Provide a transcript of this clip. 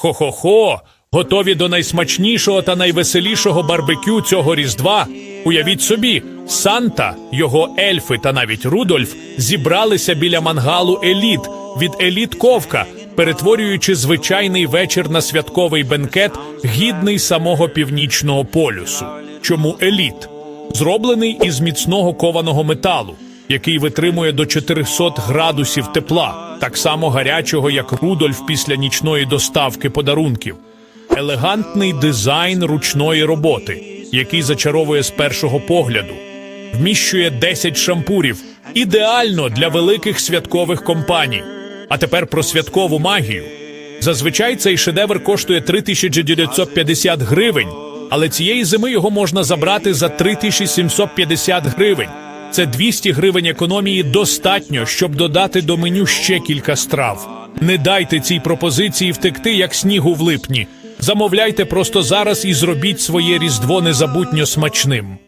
Хо-хо-хо! Готові до найсмачнішого та найвеселішого барбекю цього різдва. Уявіть собі, Санта, його ельфи та навіть Рудольф зібралися біля мангалу еліт від еліт Ковка, перетворюючи звичайний вечір на святковий бенкет, гідний самого північного полюсу. Чому еліт? Зроблений із міцного кованого металу, який витримує до 400 градусів тепла, так само гарячого, як Рудольф після нічної доставки подарунків. Елегантний дизайн ручної роботи, який зачаровує з першого погляду, вміщує 10 шампурів, ідеально для великих святкових компаній. А тепер про святкову магію. Зазвичай цей шедевр коштує 3950 гривень, але цієї зими його можна забрати за 3750 гривень. Це 200 гривень економії достатньо, щоб додати до меню ще кілька страв. Не дайте цій пропозиції втекти, як снігу в липні. Замовляйте просто зараз і зробіть своє різдво незабутньо смачним.